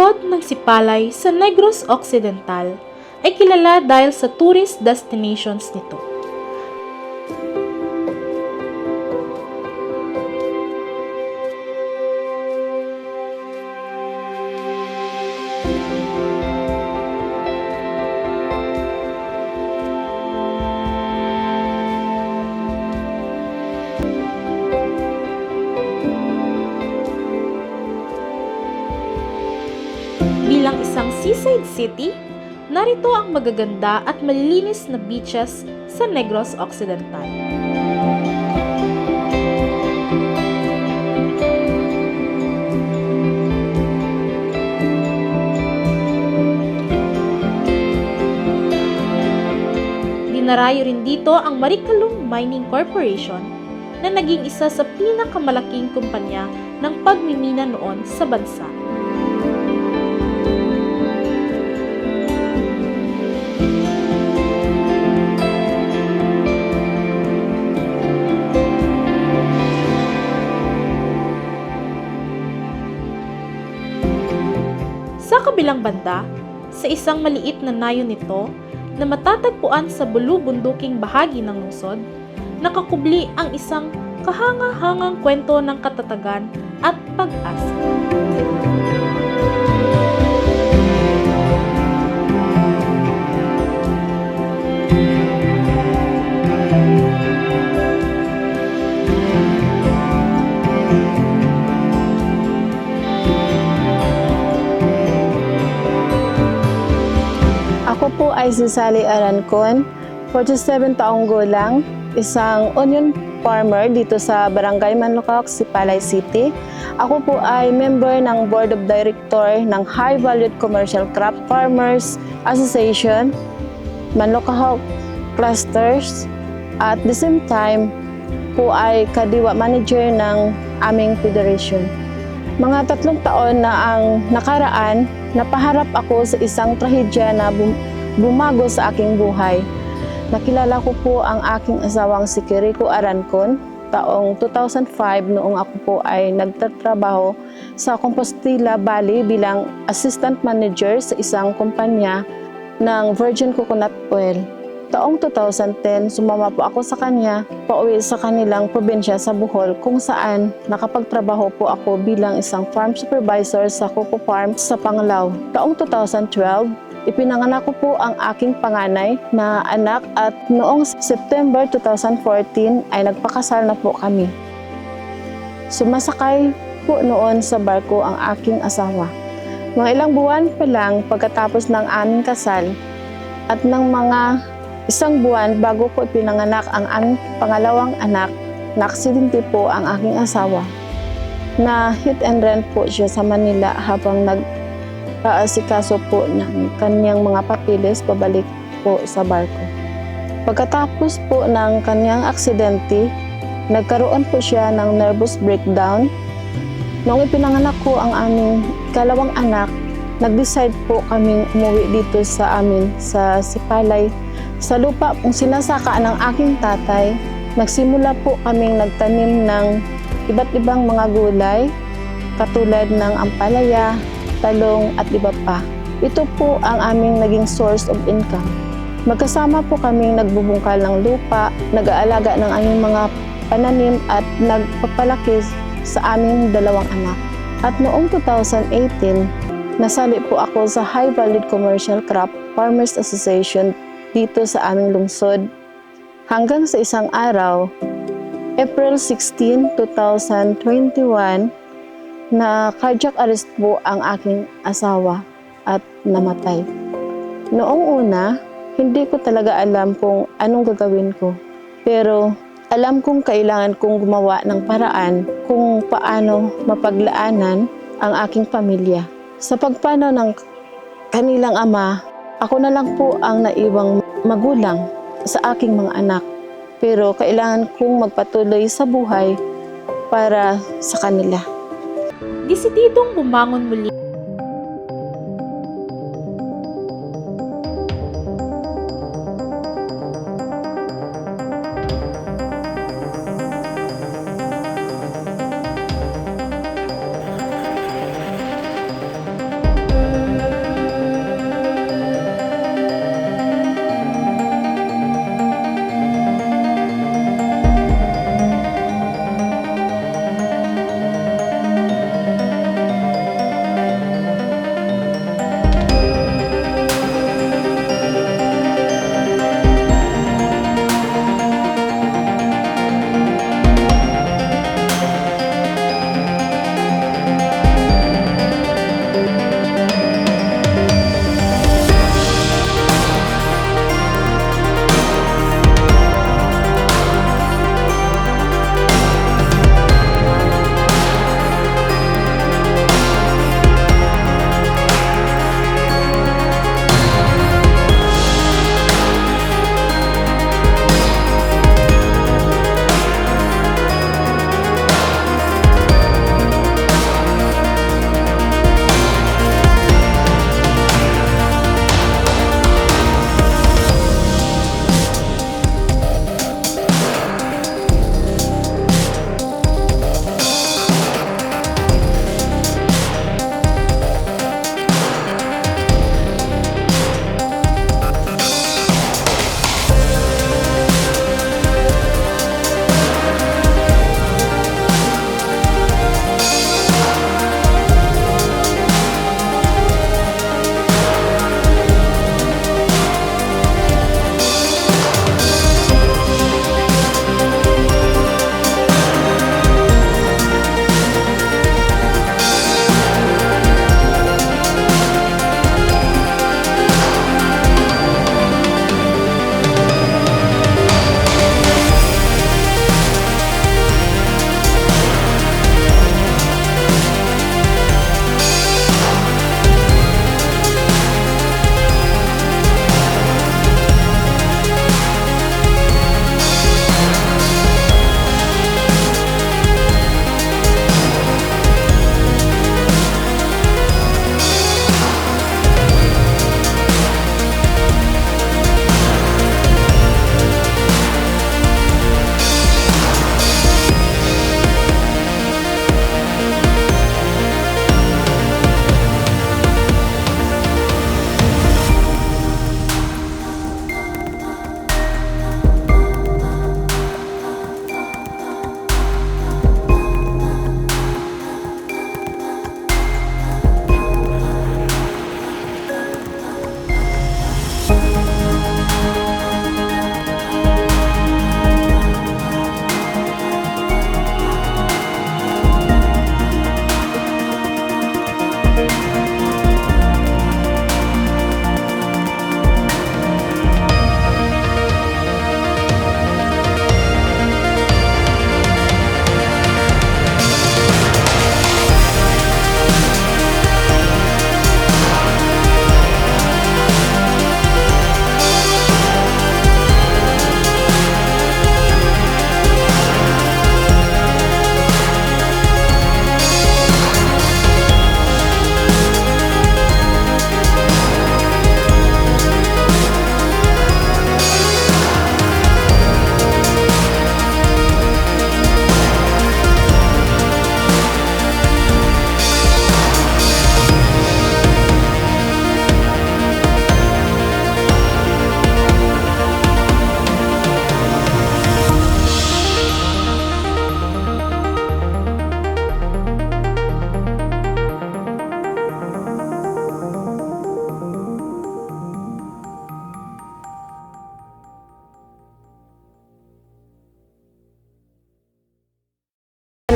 lungsod ng Sipalay sa Negros Occidental ay kilala dahil sa tourist destinations nito. City, narito ang magaganda at malilinis na beaches sa Negros Occidental. Dinarayo rin dito ang Marikalum Mining Corporation na naging isa sa pinakamalaking kumpanya ng pagmimina noon sa bansa. Sa kabilang banda, sa isang maliit na nayo nito na matatagpuan sa bulubunduking bahagi ng lungsod, nakakubli ang isang kahanga-hangang kwento ng katatagan at pag-asa. Ako po ay si Sally Arancon, 47 taong gulang, isang onion farmer dito sa Barangay Manlukak, Sipalay City. Ako po ay member ng Board of Director ng High Valued Commercial Crop Farmers Association, Manlukahok Clusters, at the same time po ay kadiwa manager ng aming federation. Mga tatlong taon na ang nakaraan, napaharap ako sa isang trahedya na bum- bumago sa aking buhay. Nakilala ko po ang aking asawang si Kiriko Arancon taong 2005 noong ako po ay nagtatrabaho sa Compostela Valley bilang assistant manager sa isang kumpanya ng Virgin Coconut Oil. Taong 2010, sumama po ako sa kanya pauwi sa kanilang probinsya sa Bohol kung saan nakapagtrabaho po ako bilang isang farm supervisor sa Coco Farm sa Panglao. Taong 2012, ipinanganak ko po ang aking panganay na anak at noong September 2014 ay nagpakasal na po kami. Sumasakay po noon sa barko ang aking asawa. Mga ilang buwan pa lang pagkatapos ng aming kasal at ng mga isang buwan bago ko pinanganak ang aming pangalawang anak, naaksidente po ang aking asawa na hit and run po siya sa Manila habang nag kaasikaso po ng kanyang mga papilis pabalik po sa barko. Pagkatapos po ng kanyang aksidente, nagkaroon po siya ng nervous breakdown. Noong ipinanganak ko ang aming kalawang anak, nag-decide po kaming umuwi dito sa amin sa Sipalay. Sa lupa kung sinasaka ng aking tatay, nagsimula po kaming nagtanim ng iba't ibang mga gulay, katulad ng ampalaya, talong at iba pa. Ito po ang aming naging source of income. Magkasama po kaming nagbubungkal ng lupa, nag-aalaga ng aming mga pananim at nagpapalaki sa aming dalawang anak. At noong 2018, nasali po ako sa High Valued Commercial Crop Farmers Association dito sa aming lungsod. Hanggang sa isang araw, April 16, 2021, na cardiac arrest po ang aking asawa at namatay. Noong una, hindi ko talaga alam kung anong gagawin ko. Pero alam kong kailangan kong gumawa ng paraan kung paano mapaglaanan ang aking pamilya. Sa pagpano ng kanilang ama, ako na lang po ang naiwang magulang sa aking mga anak. Pero kailangan kong magpatuloy sa buhay para sa kanila. Desididong bumangon muli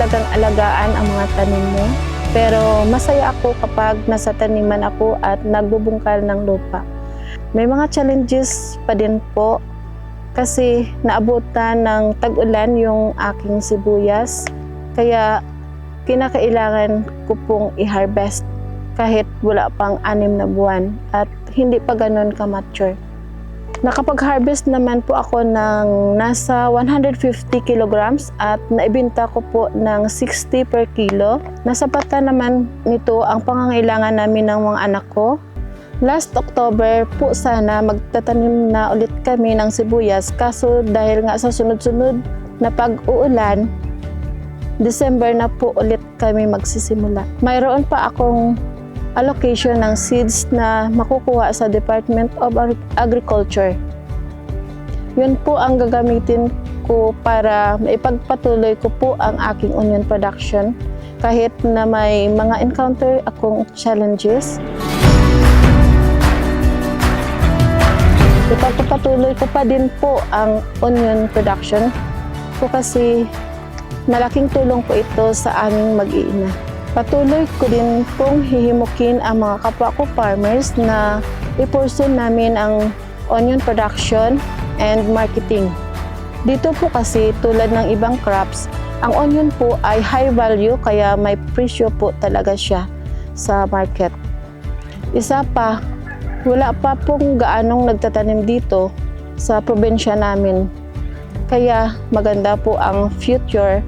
talagang alagaan ang mga tanim mo. Pero masaya ako kapag nasa taniman ako at nagbubungkal ng lupa. May mga challenges pa din po kasi naabutan ng tag-ulan yung aking sibuyas. Kaya kinakailangan ko pong i-harvest kahit wala pang anim na buwan at hindi pa ganun ka-mature. Nakapag-harvest naman po ako ng nasa 150 kilograms at naibenta ko po ng 60 per kilo. Nasapatan naman nito ang pangangailangan namin ng mga anak ko. Last October po sana magtatanim na ulit kami ng sibuyas kaso dahil nga sa sunod-sunod na pag-uulan, December na po ulit kami magsisimula. Mayroon pa akong allocation ng seeds na makukuha sa Department of Agri- Agriculture. Yun po ang gagamitin ko para maipagpatuloy ko po ang aking onion production kahit na may mga encounter akong challenges. Ipagpapatuloy ko pa din po ang onion production ko kasi malaking tulong po ito sa aming mag-iina. Patuloy ko din pong hihimukin ang mga kapwa ko farmers na ipursun namin ang onion production and marketing. Dito po kasi tulad ng ibang crops, ang onion po ay high value kaya may presyo po talaga siya sa market. Isa pa, wala pa pong gaanong nagtatanim dito sa probinsya namin. Kaya maganda po ang future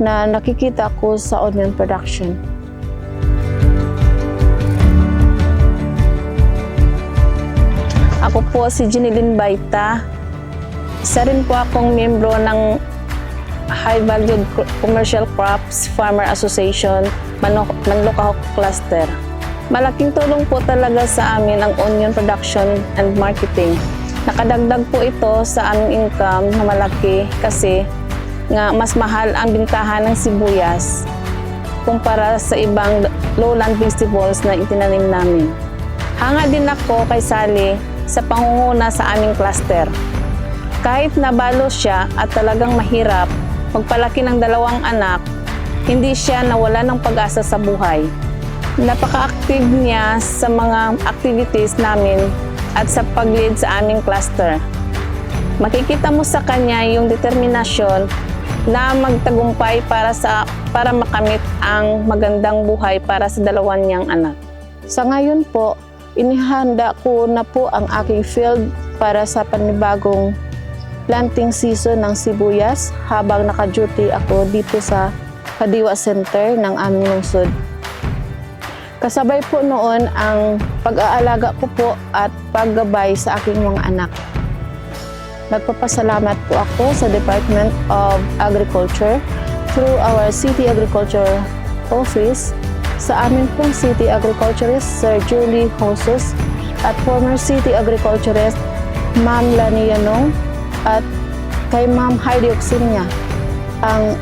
na nakikita ko sa onion production. Ako po si Jeneline Baita. Isa rin po akong membro ng High Valued Commercial Crops Farmer Association Manok Manlukahok Cluster. Malaking tulong po talaga sa amin ang onion production and marketing. Nakadagdag po ito sa aming income na malaki kasi nga mas mahal ang bintahan ng sibuyas kumpara sa ibang lowland vegetables na itinanim namin. Hanga din ako kay Sally sa pangunguna sa aming cluster. Kahit nabalo siya at talagang mahirap magpalaki ng dalawang anak, hindi siya nawala ng pag-asa sa buhay. Napaka-active niya sa mga activities namin at sa pag-lead sa aming cluster. Makikita mo sa kanya yung determinasyon na magtagumpay para sa para makamit ang magandang buhay para sa dalawan niyang anak. Sa ngayon po, inihanda ko na po ang aking field para sa panibagong planting season ng sibuyas habang naka-duty ako dito sa Kadiwa Center ng aming lungsod. Kasabay po noon ang pag-aalaga ko po at paggabay sa aking mga anak. Nagpapasalamat po ako sa Department of Agriculture through our City Agriculture Office sa amin pong City Agriculturist Sir Julie Hosos at former City Agriculturist Ma'am Lani Yanong at kay Ma'am Heidi Oxinya ang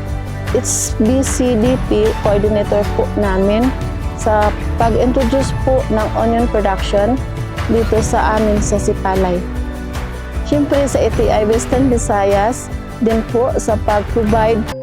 its BCDP coordinator po namin sa pag-introduce po ng onion production dito sa amin sa Sipalay. Siyempre sa ATI Western Visayas din po sa pag-provide